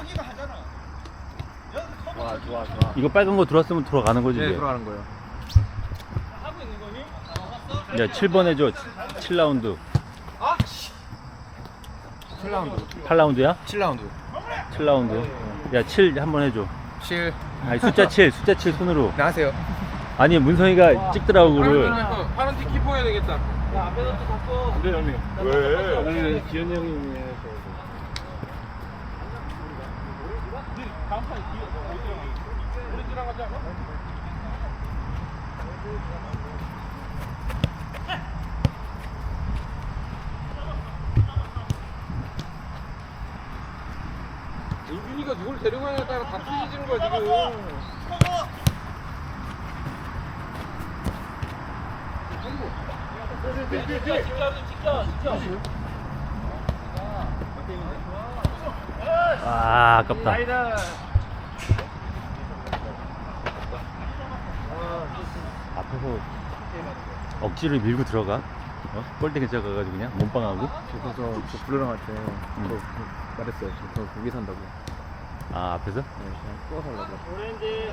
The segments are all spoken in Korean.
여기가 하잖아. 여기 커버 좋아 좋아 좋아. 이거 빨간 거 들어왔으면 들어가는 거지 네 이제. 들어가는 거예요. 하고 있는 거니? 아, 야 7번 해줘. 7라운드. 아, 씨. 7라운드. 8라운드야? 7라운드. 7라운드. 야 7 한번 해줘. 7 아니 숫자 7 숫자 7 손으로. 나가세요. 아니 문성이가 찍더라고 그거를 파란 티 키퍼 해야 되겠다. 야, 앞에서 또 형님 왜? 아니 기현이 형님이 해서 다음 판에 뒤에 뭐 어디야? 우리 뛰랑 가자. 인준이가 누굴 데리고 가냐에 따라 다 틀리지는 거야 지금. 지켜, 지켜, 지켜, 지켜. 아 아깝다 앞에서 억지로 밀고 들어가 어? 골대 근처 가가지고 그냥 몸빵하고 그래서 저 불러랑 할때 음. 말했어요 저 고기 산다고 아 앞에서? 네 그냥 구워 살라고 오렌지.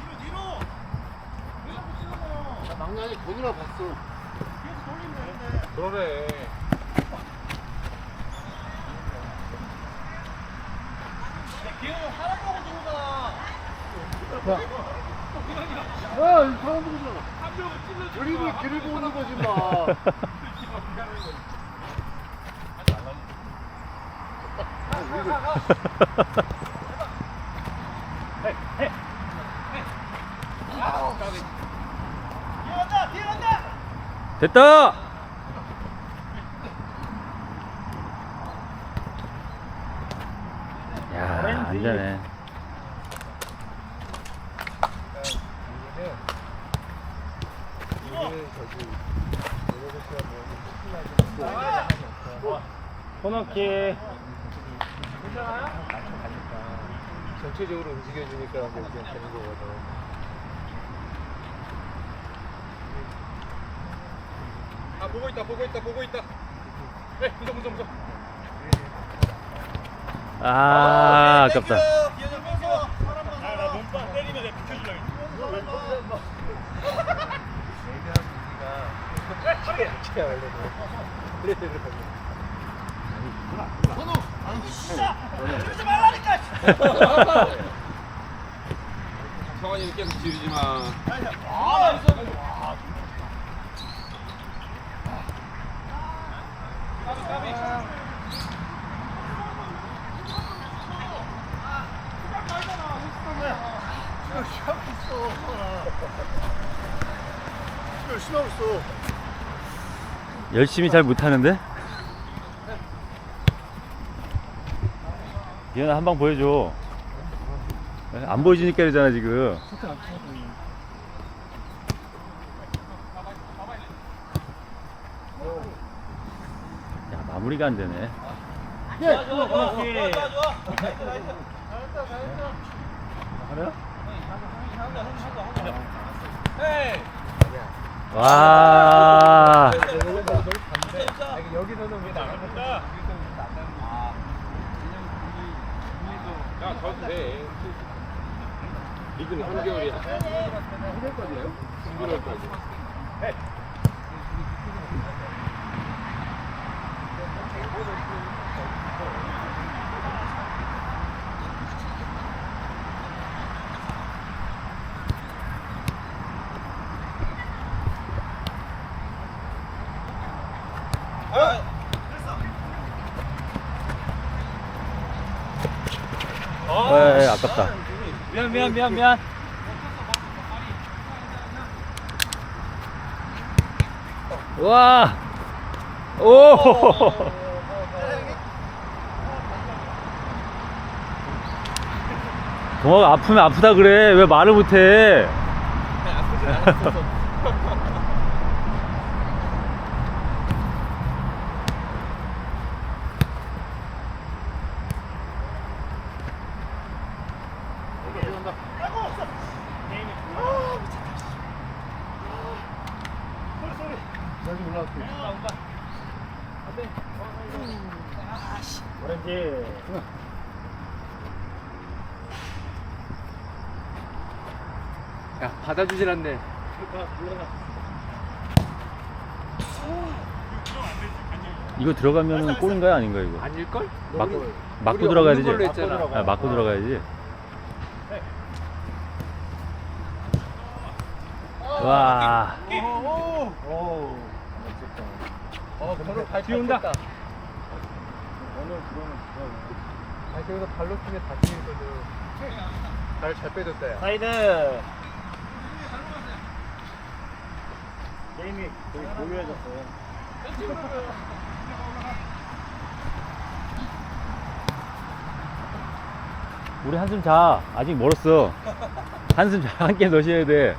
뒤로, 뒤로. 막내이 보느라 봤어 그러 네 주잖아. 야, 이 사람들이잖아. 그림을 그리고 오는 거지, 마. 됐다! 야, 안 되네. 코너킥. 전체적으로 움직여주니까 그냥 되는 거거든. 아, 보고 있다, 보고 있다, 보고 있다. 네, 무서, 무서, 무서. 아, 아깝다. 기현이 형 뺏어. 사람만 야, 나 몸빵 때리면 내가 비켜주려고 진짜 원래 그래, 그래, 그래. 그러지 말라니까. 성환이 계속 지르지 마. 아, 나이스. 까비, 까비. 심하고 있어. 열심히 잘 못하는데? 얘는 한방 보여줘. 안 보여주니까 이러잖아, 지금. 야, 마무리가 안 되네. 좋아, 좋아, 좋아. 좋아, 좋아, 좋아. 나이스, 나이스. 그래요? 한다, 한다, 한다. 헤이. 와. 여기서는 왜 거야? 야. 리그는 3개월이야. 3개월까지예요? 11월까지. 에, 아깝다. 미안, 미안, 미안, 미안. 와. 오. 동아가 아프면 아프다 그래. 왜 말을 못해? 오렌지. 야 받아주질 않네 이거 들어가면은 골인가요 아닌가요 이거? 아닐걸? 맞고 들어가야 없는 되지? 걸로 했잖아. 아, 맞고 들어가야지. 와. 어 별로 발비 온다. 아니 저기서 발로 치면 다치거든 발잘 빼줬다 야 사이드. 게임이 거의 고요해졌어요. 우리 한숨 자. 아직 멀었어. 한숨 자. 한 게임 더 쉬어야 돼.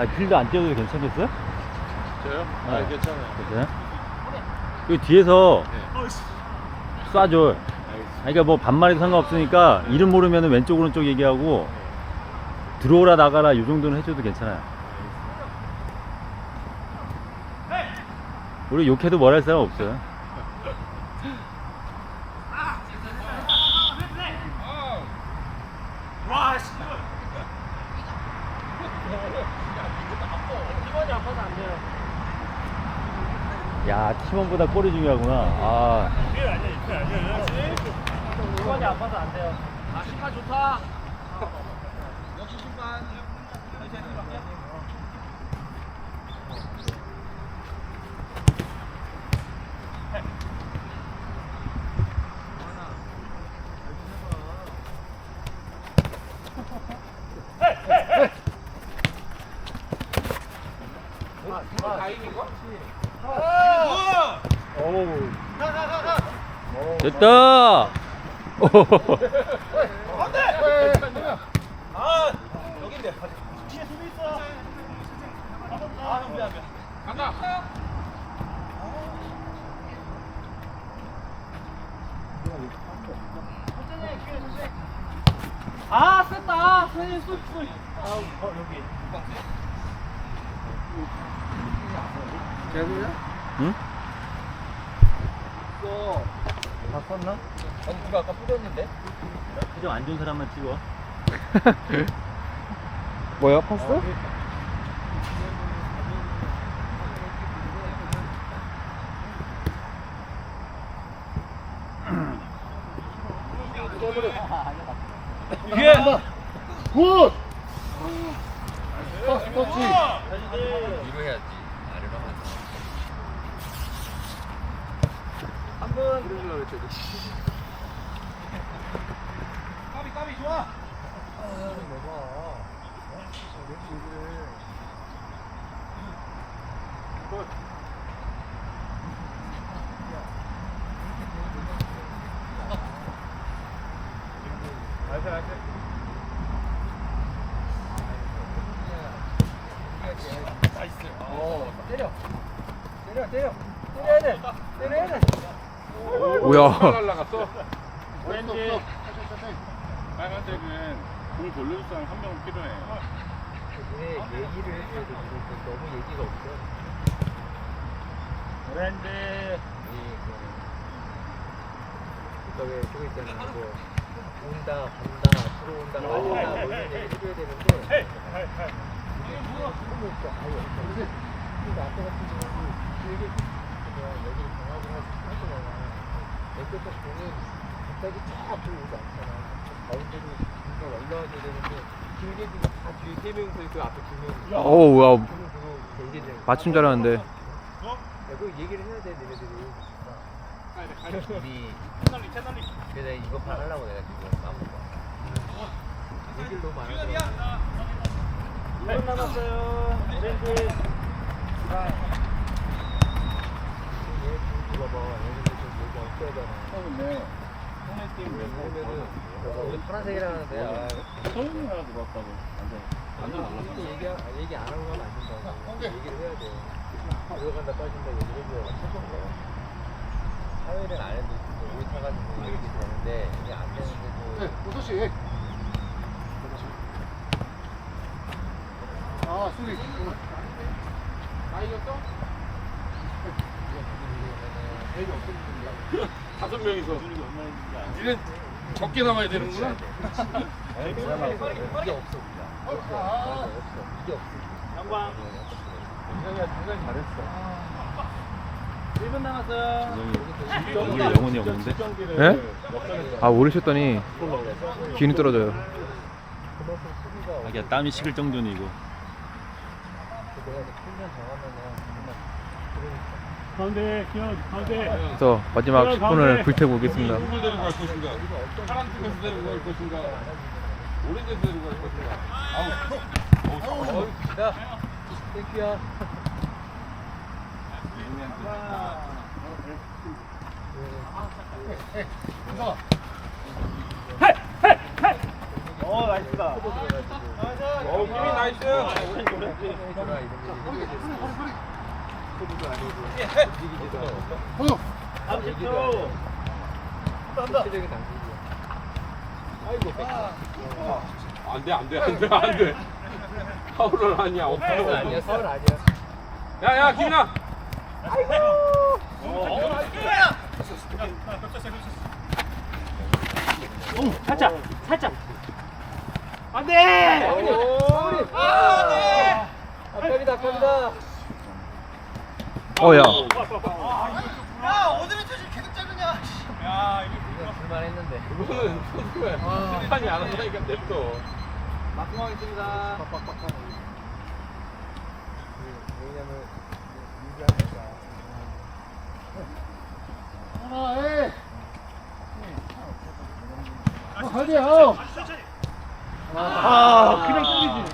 아, 필드 안 뛰어도 괜찮겠어요? 저요? 아, 아 괜찮아요. 괜찮아요? 그 뒤에서 네. 쏴줘. 알겠습니다. 그러니까 뭐 반말해도 상관없으니까 이름 모르면 왼쪽 오른쪽 얘기하고 들어오라 나가라 이 정도는 해줘도 괜찮아요. 우리 욕해도 뭘 할 사람 없어요. 와, 씨. 야 팀원보다 골이 중요하구나. 아. 이번이 아파서 안 돼요 아 신발 좋다. 어우 됐다. 아, 여긴데. 뒤에 수비 있어. 아, 형 미안, 미안. 간다. 아, 셌다. 손이 쑥, 쑥. 아, 어, 여기. 계속이야? 응? 다 썼나? 아니 누가 아까 뿌렸는데? 표정 안 좋은 사람만 찍어. 뭐야 팠어? 이게. 굿! 터치 터치 이거 해야지. 한 그랬지 까비 까비 좋아. 어 때려 때려 때려 때려야 돼 때려야 돼 뭐야? 날라갔어. 오렌지. 빨간색은 공 돌려줄 사람 한 명 필요해. 근데 얘기를 지금 너무 얘기가 없어 오렌지. 그러니까 왜 그거 있잖아 뭐 온다 간다 들어온다 빠진다 뭐 이런 얘기 해줘야 되는데. 그런 거 없어 아예 없어 근데 아까 같은 경우는 길게 그냥 여기를 강하게 하잖아 어쨌든 공은 갑자기 쫙 들어오지 않잖아. 가운데로 뭔가 올라와줘야 되는데 길게 지금 다 뒤에 세 명서 있고 앞에 두 명이 어우 와좀 맞춤 잘하는데. 야, 그거 얘기를 해야 돼 니네들이. 우리 채널리, 채널리. 그래 이거 반하려고 내가 지금 나온 거야 얘기를 너무 많이 하잖아 2분 남았어요. 오렌지. 얘 봐봐 우리 파란색이라는데 아, 서울이 하나 들어왔다고. 완전 완전 달랐어. 근데 얘기 안- 얘기 안 하고 가면 안 된다고. 얘기를 해야 돼. 들어간다 빠진다 얘기를 해줘야 사회는 안 해도 우리 타가지고 얘기 되는데 이게 안 되는데도 우수 씨. 아, 수리. 아, 이겼어? 다섯 명이서. 니는 적게 남아야 되는구나. 이게 없어. 이게 없어. 영광. 민영이가 굉장히 잘했어. 1분 남았어요. 우리 영혼이 없는데? 예? 아 모르셨더니 기운이 떨어져요. 자기야 땀이 식을 정도니 이거. 가운데, 기현, 가운데. 그래서 마지막 10분을 불태우고 오겠습니다. 누굴 데리고 갈 것인가? 파란 팀에서 데리고 갈 것인가? 오렌지에서 데리고 갈 것인가? 아우. 어이 굿이다. 땡큐야. 어, 나이스다. 어, 김이 나이스. 이런 게 움직이지도 않고 30초. 전체적인 당신이야. 아이고 뺏겨. 안 돼, 안 돼, 안 돼, 안 돼. 파울은 아니야. 없어. 아니야 서울 아니야. 야, 야, 김이나. 살짝, 살짝. 안 돼! 서울이. 아, 아깝이다 아깝이다. 어야. 이건 불만 했는데. 그거는 선수야. 심판이 안 한다니까 냅둬. 막공하겠습니다. 왜냐면 유지하니까. 하나, 에. 어, 가지, 어. 아, 그냥 뚫리지.